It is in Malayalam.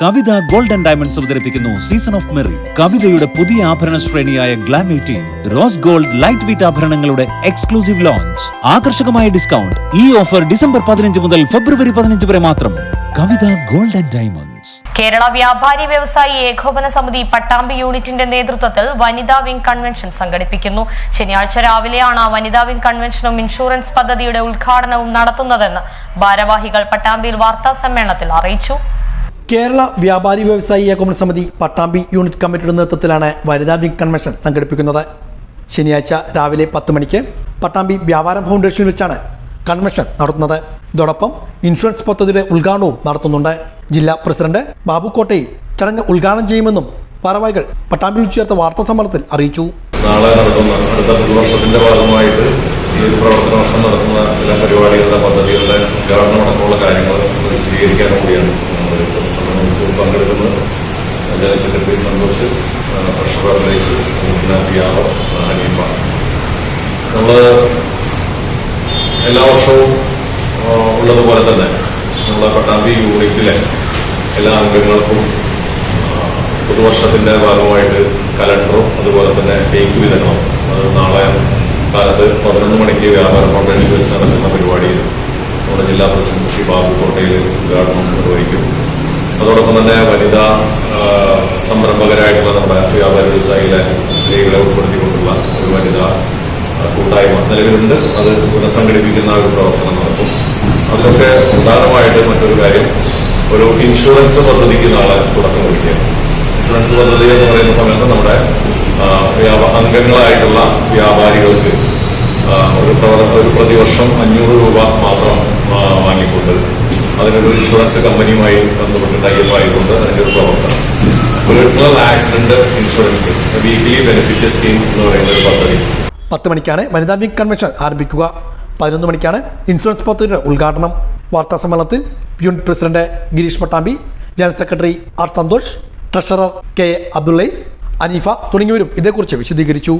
കവിത ഗോൾഡൻ ഡയമണ്ട്സ് അവതരിപ്പിക്കുന്നു സീസൺ ഓഫ് മെറി കവിതയുടെ പുതിയ ആഭരണ ശ്രേണിയായ glam eighteen rose gold light weight ആഭരണങ്ങളുടെ exclusive launch ആകർഷകമായ ഡിസ്കൗണ്ട് ഈ ഓഫർ ഡിസംബർ പതിനഞ്ച് മുതൽ ഫെബ്രുവരി പതിനഞ്ച് വരെ മാത്രം. കവിത ഗോൾഡൻ ഡയമണ്ട്സ്. കേരള വ്യാപാരി വ്യവസായി ഏകോപന സമിതി പട്ടാമ്പി യൂണിറ്റിന്റെ നേതൃത്വത്തിൽ വനിതാ വിംഗ് കൺവെൻഷൻ സംഘടിപ്പിക്കുന്നു. ശനിയാഴ്ച രാവിലെയാണ് വനിതാ വിംഗ് കൺവെൻഷനും ഇൻഷുറൻസ് പദ്ധതിയുടെ ഉദ്ഘാടനവും നടത്തുന്നതെന്ന് ഭാരവാഹികൾ പട്ടാമ്പിയിൽ വാർത്താ സമ്മേളനത്തിൽ അറിയിച്ചു. കേരള വ്യാപാരി വ്യവസായി ഏകോപന സമിതി പട്ടാമ്പി യൂണിറ്റ് കമ്മിറ്റിയുടെ നേതൃത്വത്തിലാണ് വനിതാ വിംഗ് കൺവെൻഷൻ സംഘടിപ്പിക്കുന്നത്. ശനിയാഴ്ച രാവിലെ പത്ത് മണിക്ക് പട്ടാമ്പി വ്യാപാര ഫൗണ്ടേഷനിൽ വെച്ചാണ് കൺവെൻഷൻ നടത്തുന്നത്. ഇതോടൊപ്പം ഇൻഷുറൻസ് പദ്ധതിയുടെ ഉദ്ഘാടനവും നടത്തുന്നുണ്ട്. ജില്ലാ പ്രസിഡന്റ് ബാബു കോട്ടയിൽ ചടങ്ങ് ഉദ്ഘാടനം ചെയ്യുമെന്നും പറവായികൾ പട്ടാമ്പിയിൽ ചേർത്ത വാർത്താ സമ്മേളനത്തിൽ അറിയിച്ചു. നാളെ നടത്തുന്ന അടുത്ത പുതുവർഷത്തിന്റെ ഭാഗമായിട്ട് ഈ ഒരു പ്രവർത്തന വർഷം നടത്തുന്ന ചില പരിപാടികളുടെ പദ്ധതികളുടെ ഉദ്ഘാടനം അടക്കമുള്ള കാര്യങ്ങൾ വിശദീകരിക്കാൻ കൂടിയാണ് നമ്മൾ സംബന്ധിച്ച് പങ്കെടുക്കുന്നത് general secretary Santhosh treasurer Haneefa നമ്മൾ എല്ലാ വർഷവും ഉള്ളതുപോലെ തന്നെ. നമ്മളെ പട്ടാമ്പി യൂണിറ്റിലെ എല്ലാ അംഗങ്ങൾക്കും പുതുവർഷത്തിന്റെ ഭാഗമായിട്ട് കലണ്ടറും അതുപോലെ തന്നെ കേക്ക് വിതരണവും നാളെ കാലത്ത് പതിനൊന്ന് മണിക്ക് വ്യാപാര ഫൗണ്ടേഷൻ വെച്ച് നടക്കുന്ന പരിപാടിയിൽ നമ്മുടെ ജില്ലാ പ്രസിഡന്റ് ശ്രീ ബാബു കോട്ടയിൽ ഉദ്ഘാടനം നിർവഹിക്കും. അതോടൊപ്പം തന്നെ വനിതാ സംരംഭകരായിട്ടുള്ള നമ്മുടെ വ്യാപാര വ്യവസായികളെ സ്ത്രീകളെ ഉൾപ്പെടുത്തിക്കൊണ്ടുള്ള ഒരു വനിതാ കൂട്ടായ്മ നിലവിലുണ്ട്. അത് പുനഃസംഘടിപ്പിക്കുന്ന ഒരു പ്രവർത്തനം നടക്കും. അതിലൊക്കെ പ്രധാനമായിട്ട് മറ്റൊരു കാര്യം ഒരു ഇൻഷുറൻസ് പദ്ധതിക്ക് നാളെ തുടക്കം കുറിക്കുക ഇൻഷുറൻസ് പദ്ധതി എന്ന് പറയുന്ന സമയത്ത് നമ്മുടെ അംഗങ്ങളായിട്ടുള്ള വ്യാപാരികൾക്ക് ഒരു ഒരു പ്രതിവർഷം അഞ്ഞൂറ് രൂപ മാത്രം വാങ്ങിക്കൊണ്ട് അതിനൊരു ഇൻഷുറൻസ് കമ്പനിയുമായി ബന്ധപ്പെട്ട് ടൈപ്പ് ആയിക്കൊണ്ട് അതിന്റെ ഒരു പ്രവർത്തനം. Personal accident insurance weekly benefit scheme എന്ന് പറയുന്ന ഒരു പദ്ധതി. പത്ത് മണിക്കാണ് വനിതാ വിംഗ് കൺവെൻഷൻ ആരംഭിക്കുക. പതിനൊന്ന് മണിക്കാണ് ഇൻഷുറൻസ് പദ്ധതിയുടെ ഉദ്ഘാടനം. വാർത്താ സമ്മേളനത്തിൽ unit president Girish Pattambi general secretary R Santhosh treasurer K അബ്ദുള്ളൈസ് Haneefa തുടങ്ങിയവരും ഇതേക്കുറിച്ച് വിശദീകരിച്ചു.